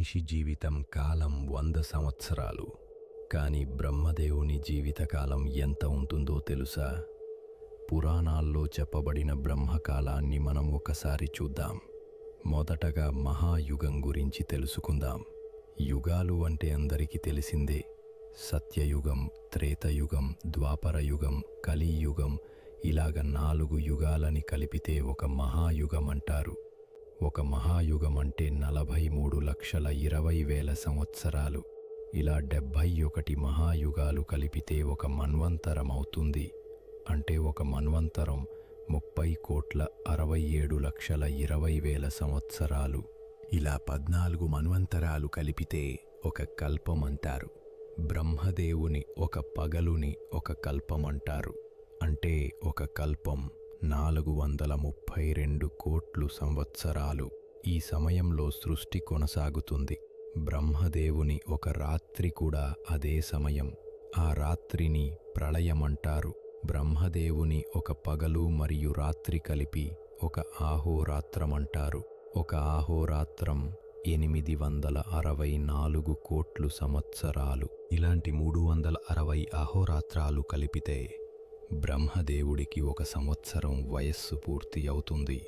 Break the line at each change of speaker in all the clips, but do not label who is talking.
మనిషి జీవితం కాలం వంద సంవత్సరాలు. కానీ బ్రహ్మదేవుని జీవితకాలం ఎంత ఉంటుందో తెలుసా? పురాణాల్లో చెప్పబడిన బ్రహ్మకాలాన్ని మనం ఒకసారి చూద్దాం. మొదటగా మహాయుగం గురించి తెలుసుకుందాం. యుగాలు అంటే అందరికీ తెలిసిందే. సత్యయుగం త్రేతయుగం ద్వాపరయుగం కలియుగం ఇలాగ నాలుగు యుగాలని కలిపితే ఒక మహాయుగం అంటారు. ఒక మహాయుగం అంటే నలభై మూడు లక్షల ఇరవై వేల సంవత్సరాలు. ఇలా డెబ్భై ఒకటి మహాయుగాలు కలిపితే ఒక మన్వంతరం అవుతుంది అంటే ఒక మన్వంతరం ముప్పై కోట్ల అరవై ఏడు లక్షల ఇరవై వేల సంవత్సరాలు. ఇలా పద్నాలుగు మన్వంతరాలు కలిపితే ఒక కల్పం అంటారు బ్రహ్మదేవుని ఒక పగలుని ఒక కల్పం అంటారు అంటే ఒక కల్పం నాలుగు వందల ముప్పై రెండు కోట్లు సంవత్సరాలు ఈ సమయంలో సృష్టి కొనసాగుతుంది. బ్రహ్మదేవుని ఒక రాత్రి కూడా అదే సమయం. ఆ రాత్రిని ప్రళయమంటారు. బ్రహ్మదేవుని ఒక పగలు మరియు రాత్రి కలిపి ఒక ఆహోరాత్రమంటారు. ఒక ఆహోరాత్రం ఎనిమిది వందల అరవై నాలుగు కోట్లు సంవత్సరాలు. ఇలాంటి మూడు వందల అరవై అహోరాత్రాలు కలిపితే బ్రహ్మదేవుడికి ఒక సంవత్సరం వయస్సు పూర్తి అవుతుంది.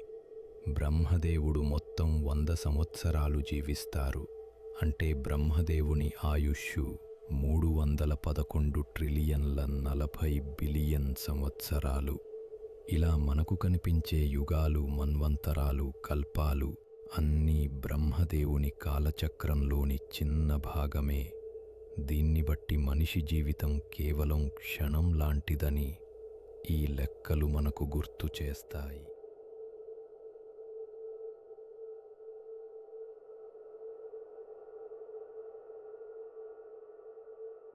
బ్రహ్మదేవుడు మొత్తం వంద సంవత్సరాలు జీవిస్తారు. అంటే బ్రహ్మదేవుని ఆయుష్షు మూడు వందల పదకొండు ట్రిలియన్ల నలభై బిలియన్ సంవత్సరాలు. ఇలా మనకు కనిపించే యుగాలు మన్వంతరాలు కల్పాలు అన్నీ బ్రహ్మదేవుని కాలచక్రంలోని చిన్న భాగమే. దీన్ని బట్టి మనిషి జీవితం కేవలం క్షణం లాంటిదని ఈ లెక్కలు మనకు గుర్తు చేస్తాయి.